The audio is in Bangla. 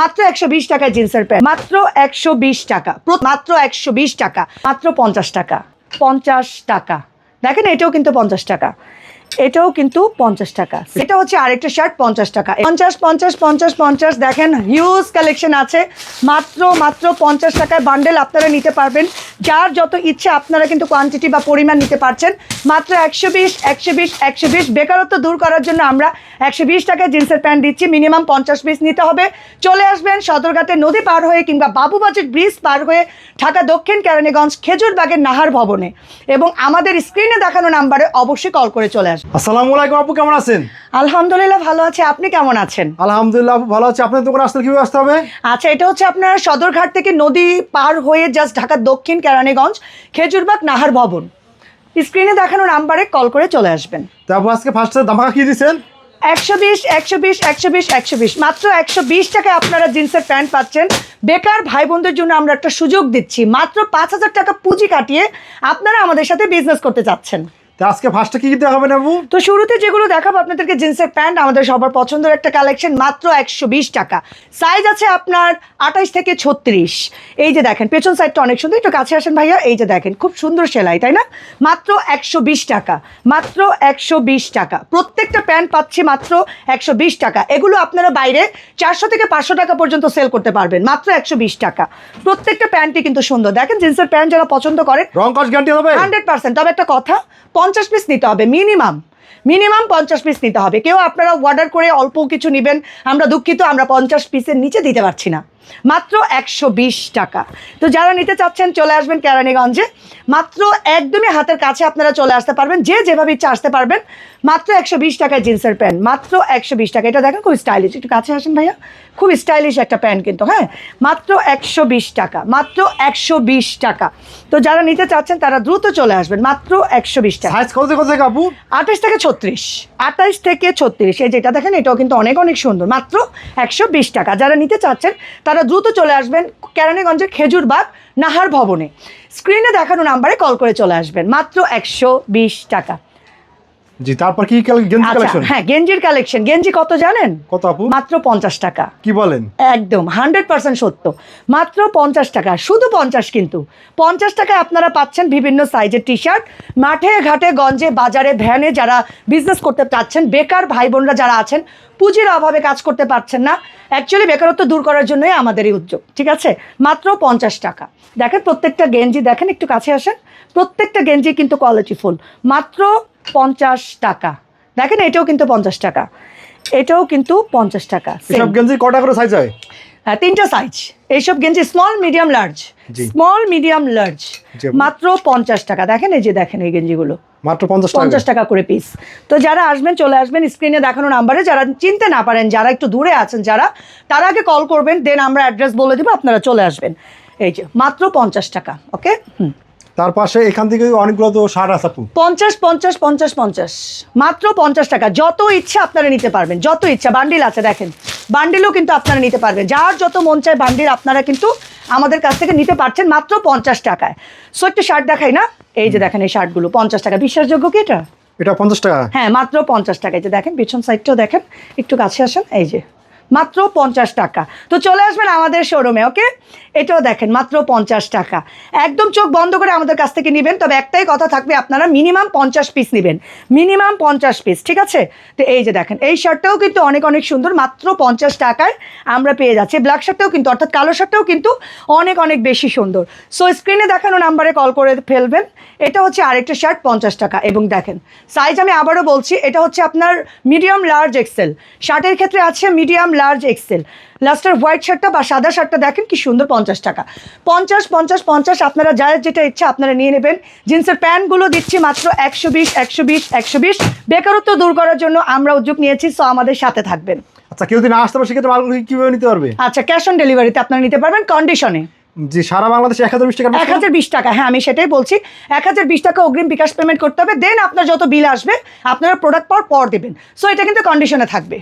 মাত্র একশো বিশ টাকায় জিন্সের প্যান্ট। মাত্র একশো বিশ টাকা। মাত্র একশো বিশ টাকা। মাত্র পঞ্চাশ টাকা। পঞ্চাশ টাকা। দেখেন, এটাও কিন্তু পঞ্চাশ টাকা। এটাও কিন্তু পঞ্চাশ টাকা। এটা হচ্ছে আরেকটা শার্ট পঞ্চাশ টাকা। পঞ্চাশ পঞ্চাশ পঞ্চাশ পঞ্চাশ, দেখেন হিউজ কালেকশন আছে। মাত্র মাত্র পঞ্চাশ টাকায় বান্ডেল আপনারা নিতে পারবেন। যার যত ইচ্ছে আপনারা কিন্তু কোয়ান্টিটি বা পরিমাণ নিতে পারছেন মাত্র একশো বিশ একশো বিশ একশো বিশ। বেকারত্ব দূর করার জন্য আমরা একশো বিশ টাকায় জিন্সের প্যান্ট দিচ্ছি মিনিমাম পঞ্চাশ পিস নিতে হবে। চলে আসবেন সদরঘাটে নদী পার হয়ে কিংবা বাবুবাজার ব্রিজ পার হয়ে ঢাকা দক্ষিণ কেরানীগঞ্জ খেজুরবাগের নাহার ভবনে। এবং আমাদের স্ক্রিনে দেখানো নাম্বারে অবশ্যই কল করে চলে আসবেন। আসসালামু আলাইকুম আপু কেমন আছেন? আলহামদুলিল্লাহ ভালো আছে। আপনি কেমন আছেন? আলহামদুলিল্লাহ ভালো আছে। আপনার দোকানে আসতে কীভাবে আসতে হবে? আচ্ছা এটা হচ্ছে আপনার সদরঘাট থেকে নদী পার হয়ে জাস্ট ঢাকার দক্ষিণ কেরানীগঞ্জ খেজুরবাগ নাহার ভবন। স্ক্রিনে দেখানো নাম্বারে কল করে চলে আসবেন। তারপর আজকে ফার্স্টে ধামাকা কি দিচ্ছেন একশো বিশ একশো বিশ একশো বিশ একশো বিশ। মাত্র একশো বিশ টাকায় আপনারা জিন্সের প্যান্ট পাচ্ছেন। বেকার ভাই বোনদের জন্য আমরা একটা সুযোগ দিচ্ছি। মাত্র পাঁচ হাজার টাকা পুঁজি কাটিয়ে আপনারা আমাদের সাথে বিজনেস করতে চাচ্ছেন তো আজকে ফার্স্টে কি দেখাবেন আপু তো শুরুতে যেগুলো দেখাবো আপনাদেরকে জিন্সের প্যান্ট আমাদের সবার পছন্দের একটা কালেকশন মাত্র একশো বিশ টাকা। সাইজ আছে আপনার আঠাশ থেকে ছত্রিশ। এই যে দেখেন পেছন সাইডটা অনেক সুন্দর। একটু কাছে আসেন ভাইয়া এই যে দেখেন খুব সুন্দর সেলাই তাই না? মাত্র একশো বিশ টাকা মাত্র একশো বিশ টাকা। প্রত্যেকটা প্যান্ট পাচ্ছি মাত্র একশো বিশ টাকা। এগুলো আপনারা বাইরে চারশো থেকে পাঁচশো টাকা পর্যন্ত সেল করতে পারবেন মাত্র একশো বিশ টাকা। প্রত্যেকটা প্যান্টই কিন্তু সুন্দর। দেখেন জিন্সের প্যান্ট যারা পছন্দ করেন রং কস গ্যারান্টি হবে? হান্ড্রেড পার্সেন্ট তবে একটা কথা পঞ্চাশ পিস নিতে হবে মিনিমাম মিনিমাম পঞ্চাশ পিস নিতে হবে। কেউ আপনারা অর্ডার করে অল্প কিছু নেবেন, আমরা দুঃখিত, আমরা পঞ্চাশ পিসের নিচে দিতে পারছি না। মাত্র একশো বিশ টাকা। তো যারা নিতে চাচ্ছেন চলে আসবেন কেরানীগঞ্জে। মাত্র একদমই হাতের কাছে আপনারা চলে আসতে পারবেন যে যেভাবে ইচ্ছা আসতে পারবেন। মাত্র একশো বিশ টাকায় জিন্সের প্যান্ট মাত্র একশো বিশ টাকা এটা দেখেন খুব স্টাইলিশ একটু কাছে আসেন ভাইয়া। খুব স্টাইলিশ একটা প্যান্ট কিন্তু হ্যাঁ? মাত্র একশো বিশ টাকা মাত্র একশো বিশ টাকা। তো যারা নিতে চাচ্ছেন তারা দ্রুত চলে আসবেন মাত্র একশো বিশ টাকা। আপু? আঠাশ থেকে ছত্রিশ। আঠাশ থেকে ছত্রিশ। এই যেটা দেখেন এটাও কিন্তু অনেক অনেক সুন্দর। মাত্র একশো বিশ টাকা। যারা নিতে চাচ্ছেন তারা দ্রুত চলে আসবেন কেরানীগঞ্জের খেজুরবাগ নাহার ভবনে। স্ক্রিনে দেখানো নাম্বারে কল করে চলে আসবেন। মাত্র একশো বিশ টাকা। জি তারপর কি গেঞ্জি আচ্ছা কালেকশন হ্যাঁ গেঞ্জির কালেকশন গেঞ্জি কত জানেন? কত আপু? মাত্র পঞ্চাশ টাকা। কি বলেন? একদম হান্ড্রেড পার্সেন্ট সত্য। মাত্র পঞ্চাশ টাকা শুধু পঞ্চাশ কিন্তু। পঞ্চাশ টাকায় আপনারা পাচ্ছেন বিভিন্ন সাইজের টি শার্ট মাঠে ঘাটে গঞ্জে বাজারে ভ্যানে যারা বিজনেস করতে চাচ্ছেন বেকার ভাই বোনরা যারা আছেন পুঁজির অভাবে কাজ করতে পারছেন না। অ্যাকচুয়ালি বেকারত্ব দূর করার জন্যই আমাদের এই উদ্যোগ ঠিক আছে? মাত্র পঞ্চাশ টাকা। দেখেন প্রত্যেকটা গেঞ্জি দেখেন একটু কাছে আসেন। প্রত্যেকটা গেঞ্জি কিন্তু কোয়ালিটিফুল মাত্র পঞ্চাশ টাকা। দেখেন এটাও কিন্তু পঞ্চাশ টাকা। এটাও কিন্তু পঞ্চাশ টাকা। Same। গেঞ্জি কটা করে সাইজ হয়? হ্যাঁ, তিনটা সাইজ এইসব গেঞ্জি small medium large small medium large মাত্র পঞ্চাশ টাকা। দেখেন এই যে দেখেন এই গেঞ্জিগুলো। মাত্র পঞ্চাশ টাকা। পঞ্চাশ টাকা করে পিস তো যারা আসবেন চলে আসবেন স্ক্রিনে দেখানো নাম্বারে যারা চিনতে না পারেন যারা একটু দূরে আছেন যারা তারা আগে কল করবেন দেন আমরা অ্যাড্রেস বলে দিব আপনারা চলে আসবেন। এই যে মাত্র পঞ্চাশ টাকা ওকে হুম। তার পাশে এখান থেকে অনেকগুলো তো শার্ট আছে আপু। পঞ্চাশ পঞ্চাশ পঞ্চাশ পঞ্চাশ। মাত্র পঞ্চাশ টাকা। যত ইচ্ছা আপনারা নিতে পারবেন যত ইচ্ছা। বান্ডিল আছে দেখেন। বান্ডিলও কিন্তু আপনারা নিতে পারবেন। যার যত মন চায় বান্ডিল আপনারা কিন্তু আমাদের কাছ থেকে নিতে পারছেন মাত্র পঞ্চাশ টাকায়। সো একটু শার্ট দেখাই না? এই যে দেখেন এই শার্টগুলো পঞ্চাশ টাকা। বিশ্বাসযোগ্য কি এটা? এটা পঞ্চাশ টাকা। হ্যাঁ মাত্র পঞ্চাশ টাকা এই যে দেখেন পিছন সাইডটাও দেখেন। একটু কাছে আসেন। এই যে। মাত্র পঞ্চাশ টাকা। তো চলে আসবেন আমাদের শোরুমে ওকে এটাও দেখেন, মাত্র পঞ্চাশ টাকা। একদম চোখ বন্ধ করে আমাদের কাছ থেকে নেবেন, তবে একটাই কথা থাকবে, আপনারা মিনিমাম পঞ্চাশ পিস নেবেন। মিনিমাম পঞ্চাশ পিস ঠিক আছে? তো এই যে দেখেন, এই শার্টটাও কিন্তু অনেক অনেক সুন্দর, মাত্র পঞ্চাশ টাকায় আমরা পেয়ে যাচ্ছি। ব্ল্যাক শার্টটাও কিন্তু, অর্থাৎ কালো শার্টটাও কিন্তু অনেক অনেক বেশি সুন্দর। সো স্ক্রিনে দেখানো নাম্বারে কল করে ফেলবেন। এটা হচ্ছে আরেকটা শার্ট পঞ্চাশ টাকা। এবং দেখেন সাইজ আমি আবারও বলছি, এটা হচ্ছে আপনার মিডিয়াম লার্জ এক্সেল শার্টের ক্ষেত্রে আছে মিডিয়াম লার্জ এক্সেল লাস্টের হোয়াইট শার্টটা বা সাদা শার্টটা দেখেন কি সুন্দর পঞ্চাশ টাকা। পঞ্চাশ পঞ্চাশ পঞ্চাশ আপনারা যার যেটা ইচ্ছা আপনারা নিয়ে নেবেন। জিন্সের প্যান্টগুলো দিচ্ছি মাত্র একশো বিশ একশো বিশ একশো বিশ। বেকারত্ব দূর করার জন্য আমরা উদ্যোগ নিয়েছি সো আমাদের সাথে থাকবেন। আচ্ছা কেউ যদি না আসতে পারে সেক্ষেত্রে মালগুলো কীভাবে নিতে পারবে? আচ্ছা ক্যাশ অন ডেলিভারিতে আপনারা নিতে পারবেন কন্ডিশনে জি সারা বাংলাদেশে এক হাজার বিশ টাকা এক হাজার বিশ টাকা হ্যাঁ আমি সেটাই বলছি। এক হাজার বিশ টাকা অগ্রিম বিকাশ পেমেন্ট করতে হবে দেন আপনার যত বিল আসবে আপনারা প্রোডাক্ট পাওয়ার পর দেবেন। সো এটা কিন্তু কন্ডিশনে থাকবে।